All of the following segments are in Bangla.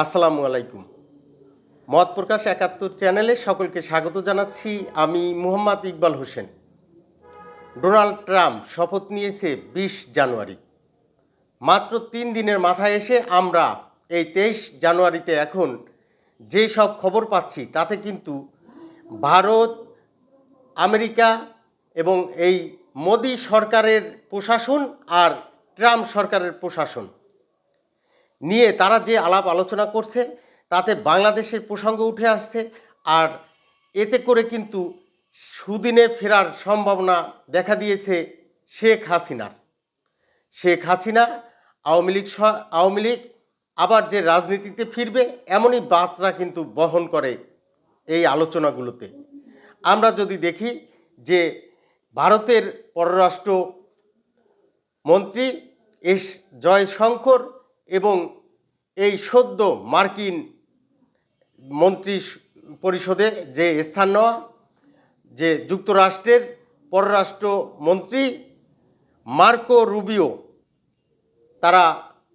আসসালামু আলাইকুম। মত প্রকাশ একাত্তর চ্যানেলে সকলকে স্বাগত জানাচ্ছি। আমি মুহাম্মদ ইকবাল হোসেন। ডোনাল্ড ট্রাম্প শপথ নিয়েছে বিশ জানুয়ারি। মাত্র তিন দিনের মাথায় এসে আমরা এই তেইশ জানুয়ারিতে এখন যে সব খবর পাচ্ছি, তাতে কিন্তু ভারত, আমেরিকা এবং এই মোদি সরকারের প্রশাসন আর ট্রাম্প সরকারের প্রশাসন নিয়ে তারা যে আলাপ আলোচনা করছে, তাতে বাংলাদেশের প্রসঙ্গ উঠে আসছে আর এতে করে কিন্তু সুদিনে ফেরার সম্ভাবনা দেখা দিয়েছে শেখ হাসিনার। শেখ হাসিনা, আওয়ামী লীগ আওয়ামী লীগ আবার যে রাজনীতিতে ফিরবে এমনই বার্তা কিন্তু বহন করে এই আলোচনাগুলোতে। আমরা যদি দেখি যে ভারতের পররাষ্ট্র মন্ত্রী এস জয়শঙ্কর এবং এই সদ্য মার্কিন মন্ত্রী পরিষদে যে স্থান নেওয়া, যে যুক্তরাষ্ট্রের পররাষ্ট্র মন্ত্রী মার্কো রুবিও, তারা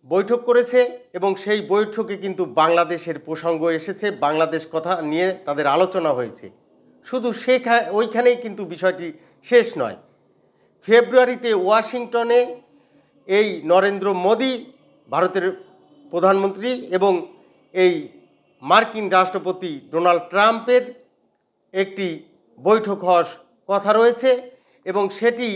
বৈঠক করেছে এবং সেই বৈঠকে কিন্তু বাংলাদেশের প্রসঙ্গ এসেছে, বাংলাদেশ কথা নিয়ে তাদের আলোচনা হয়েছে। শুধু সেখা, ওইখানেই কিন্তু বিষয়টি শেষ নয়। ফেব্রুয়ারিতে ওয়াশিংটনে এই নরেন্দ্র মোদি ভারতের প্রধানমন্ত্রী এবং এই মার্কিন রাষ্ট্রপতি ডোনাল্ড ট্রাম্পের একটি বৈঠক হওয়ার কথা রয়েছে এবং সেটি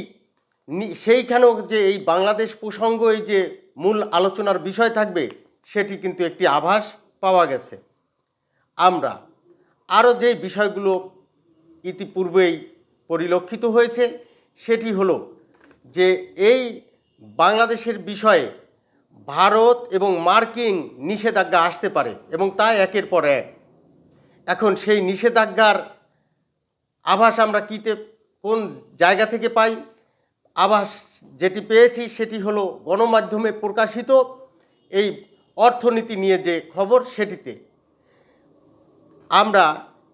সেইখানেও যে এই বাংলাদেশ প্রসঙ্গ, এই যে মূল আলোচনার বিষয় থাকবে, সেটি কিন্তু একটি আভাস পাওয়া গেছে। আমরা আরও যে বিষয়গুলো ইতিপূর্বেই পরিলক্ষিত হয়েছে, সেটি হলো যে এই বাংলাদেশের বিষয়ে ভারত এবং মার্কিন নিষেধাজ্ঞা আসতে পারে এবং তা একের পর এক। এখন সেই নিষেধাজ্ঞার আভাস আমরা কীতে, কোন জায়গা থেকে পাই? আভাস যেটি পেয়েছি সেটি হলো গণমাধ্যমে প্রকাশিত এই অর্থনীতি নিয়ে যে খবর সেটিতে। আমরা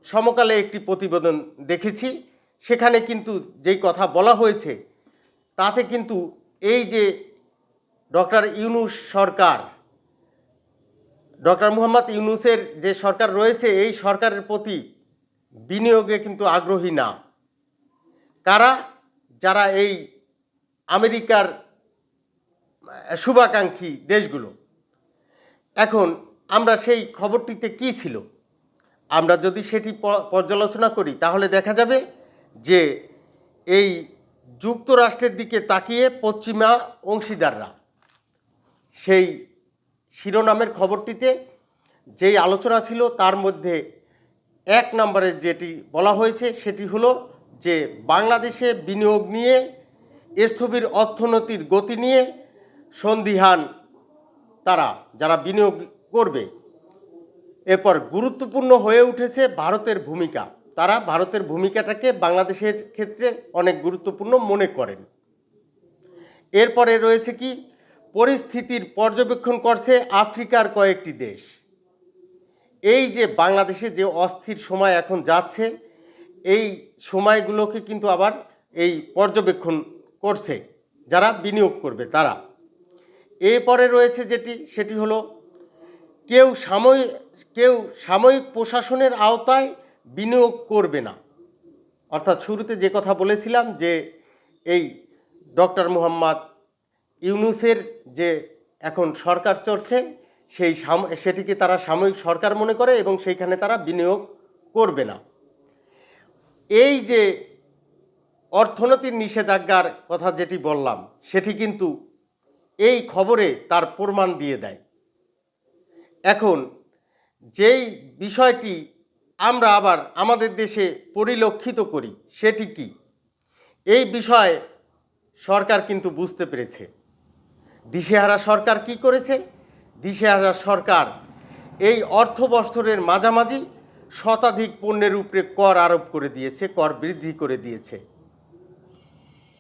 সমকালে একটি প্রতিবেদন দেখেছি, সেখানে কিন্তু যেই কথা বলা হয়েছে, তাতে কিন্তু এই যে ডক্টর ইউনুস সরকার, ডক্টর মুহাম্মদ ইউনুসের যে সরকার রয়েছে, এই সরকারের প্রতি বিনিয়োগে কিন্তু আগ্রহী না। কারা? যারা এই আমেরিকার শুভাকাঙ্ক্ষী দেশগুলো। এখন আমরা সেই খবরটিতে কি ছিল? আমরা যদি সেটি পর্যালোচনা করি, তাহলে দেখা যাবে যে এই যুক্তরাষ্ট্রের দিকে তাকিয়ে পশ্চিমা অংশীদাররা সেই শিরোনামের খবরটিতে যেই আলোচনা ছিল তার মধ্যে এক নম্বরে যেটি বলা হয়েছে সেটি হলো যে বাংলাদেশে বিনিয়োগ নিয়ে, স্থবির অর্থনীতির গতি নিয়ে সন্দিহান তারা, যারা বিনিয়োগ করবে, এরপর গুরুত্বপূর্ণ হয়ে উঠেছে ভারতের ভূমিকা। তারা ভারতের ভূমিকাটাকে বাংলাদেশের ক্ষেত্রে অনেক গুরুত্বপূর্ণ মনে করেন। এরপরে রয়েছে কি? পরিস্থিতির পর্যবেক্ষণ করছে আফ্রিকার কয়েকটি দেশ। এই যে বাংলাদেশে যে অস্থির সময় এখন যাচ্ছে, এই সময়গুলোকে কিন্তু আবার এই পর্যবেক্ষণ করছে, যারা বিনিয়োগ করবে তারা। এরপরে রয়েছে যেটি, সেটি হলো কেউ সাময়িক কেউ সাময়িক প্রশাসনের আওতায় বিনিয়োগ করবে না। অর্থাৎ শুরুতে যে কথা বলেছিলাম যে এই ডক্টর মুহাম্মদ ইউনুসের যে এখন সরকার চলছে, সেই সেটিকে তারা সাময়িক সরকার মনে করে এবং সেইখানে তারা বিনিয়োগ করবে না। এই যে অর্থনীতির নিষেধাজ্ঞার কথা যেটি বললাম, সেটি কিন্তু এই খবরে তার প্রমাণ দিয়ে দেয়। এখন যেই বিষয়টি আমরা আবার আমাদের দেশে পরিলক্ষিত করি, সেটি কি? এই বিষয়ে সরকার কিন্তু বুঝতে পেরেছে। দিশেহারা সরকার কি করেছে? দিশেহারা সরকার এই অর্থ বছরের মাঝামাঝি শতাধিক পণ্যের উপরে কর আরোপ করে দিয়েছে, কর বৃদ্ধি করে দিয়েছে।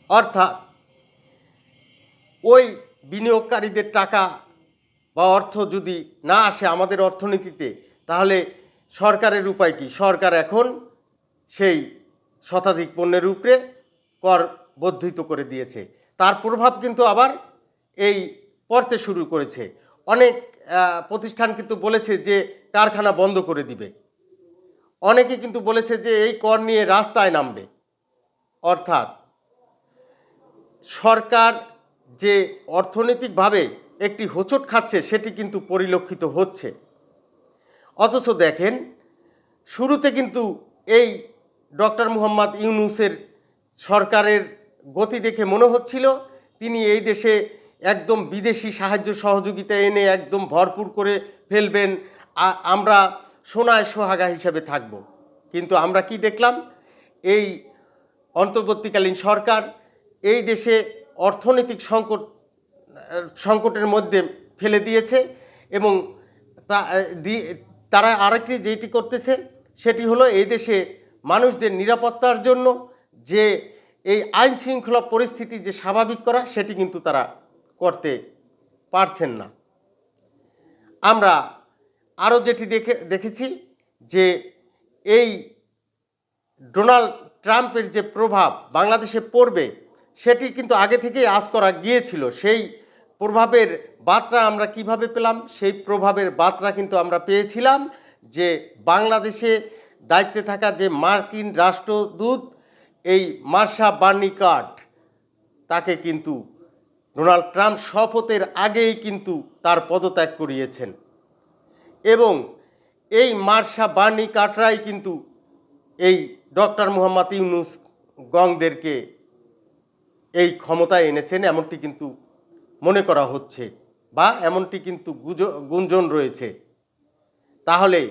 অর্থাৎ ওই বিনিয়োগকারীদের টাকা বা অর্থ যদি না আসে আমাদের অর্থনীতিতে, তাহলে সরকারের উপায় কি? সরকার এখন সেই শতাধিক পণ্যের উপরে কর বর্ধিত করে দিয়েছে। তার প্রভাব কিন্তু আবার এই পড়তে শুরু করেছে। অনেক প্রতিষ্ঠান কিন্তু বলেছে যে কারখানা বন্ধ করে দিবে। অনেকে কিন্তু বলেছে যে এই কর নিয়ে রাস্তায় নামবে। অর্থাৎ সরকার যে অর্থনৈতিকভাবে একটি হোঁচট খাচ্ছে, সেটি কিন্তু পরিলক্ষিত হচ্ছে। অথচ দেখেন, শুরুতে কিন্তু এই ডক্টর মুহাম্মদ ইউনুসের সরকারের গতি দেখে মনে হচ্ছিল, তিনি এই দেশে একদম বিদেশি সাহায্য সহযোগিতা এনে একদম ভরপুর করে ফেলবেন আমরা সোনায় সোহাগা হিসাবে থাকব। কিন্তু আমরা কি দেখলাম? এই অন্তর্বর্তীকালীন সরকার এই দেশে অর্থনৈতিক সংকট, সংকটের মধ্যে ফেলে দিয়েছে এবং তারা আরেকটি যেটি করতেছে সেটি হলো এই দেশে মানুষদের নিরাপত্তার জন্য যে এই আইন শৃঙ্খলা পরিস্থিতি যে স্বাভাবিক করা সেটি কিন্তু তারা করতে পারছেন না। আমরা আরও যেটি দেখে, দেখেছি যে এই ডোনাল্ড ট্রাম্পের যে প্রভাব বাংলাদেশে পড়বে, সেটি কিন্তু আগে থেকেই আজ করা গিয়েছিল। সেই প্রভাবের বার্তা আমরা কীভাবে পেলাম, সেই প্রভাবের বার্তা কিন্তু আমরা পেয়েছিলাম যে বাংলাদেশে দায়িত্বে থাকা যে মার্কিন রাষ্ট্রদূত, এই মার্শা বার্নি কার্ড তাকে কিন্তু ডোনাল্ড ট্রাম্প শপথের আগেই কিন্তু তার পদত্যাগ করিয়েছেন। এবং এই মার্শা বার্নি কাটরাই কিন্তু এই ডক্টর মুহাম্মদ ইউনুস গংদেরকে এই ক্ষমতায় এনেছেন, এমনটি কিন্তু মনে করা হচ্ছে বা এমনটি কিন্তু গুঞ্জন রয়েছে। তাহলে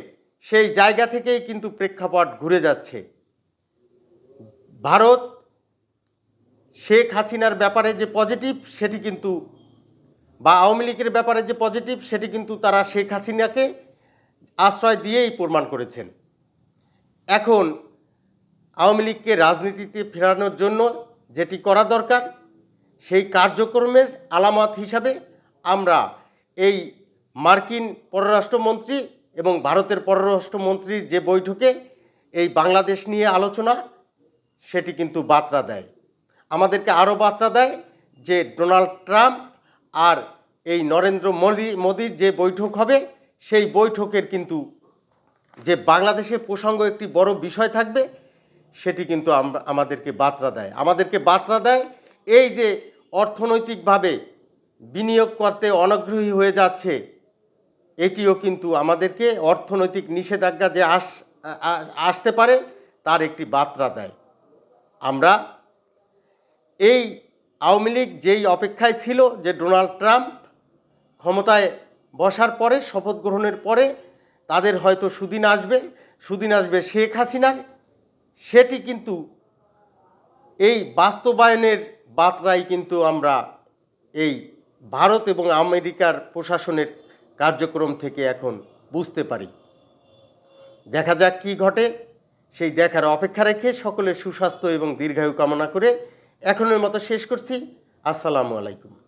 সেই জায়গা থেকেই কিন্তু প্রেক্ষাপট ঘুরে যাচ্ছে। ভারত শেখ হাসিনার ব্যাপারে যে পজিটিভ সেটি কিন্তু বা আওয়ামী লীগের ব্যাপারে যে পজিটিভ সেটি কিন্তু তারা শেখ হাসিনাকে আশ্রয় দিয়েই প্রমাণ করেছেন। এখন আওয়ামী লীগকে রাজনীতিতে ফেরানোর জন্য যেটি করা দরকার, সেই কার্যক্রমের আলামত হিসাবে আমরা এই মার্কিন পররাষ্ট্রমন্ত্রী এবং ভারতের পররাষ্ট্রমন্ত্রীর যে বৈঠকে এই বাংলাদেশ নিয়ে আলোচনা, সেটি কিন্তু বার্তা দেয়। আমাদেরকে আরও বার্তা দেয় যে ডোনাল্ড ট্রাম্প আর এই নরেন্দ্র মোদি, মোদির যে বৈঠক হবে, সেই বৈঠকের কিন্তু যে বাংলাদেশের প্রসঙ্গ একটি বড় বিষয় থাকবে, সেটি কিন্তু আমাদেরকে বার্তা দেয়। আমাদেরকে বার্তা দেয় এই যে অর্থনৈতিকভাবে বিনিয়োগ করতে অনগ্রহী হয়ে যাচ্ছে, এটিও কিন্তু আমাদেরকে অর্থনৈতিক নিষেধাজ্ঞা যে আস আসতে পারে, তার একটি বার্তা দেয়। আমরা এই আওয়ামী লীগ যেই অপেক্ষায় ছিল যে ডোনাল্ড ট্রাম্প ক্ষমতায় বসার পরে, শপথ গ্রহণের পরে তাদের হয়তো সুদিন আসবে সুদিন আসবে শেখ হাসিনার। সেটি কিন্তু এই বাস্তবায়নের বার্তাই কিন্তু আমরা এই ভারত এবং আমেরিকার প্রশাসনের কার্যক্রম থেকে এখন বুঝতে পারি। দেখা যাক কি ঘটে। সেই দেখার অপেক্ষা রেখে সকলের সুস্বাস্থ্য এবং দীর্ঘায়ু কামনা করে এখনের মতো শেষ করছি। আসসালামু আলাইকুম।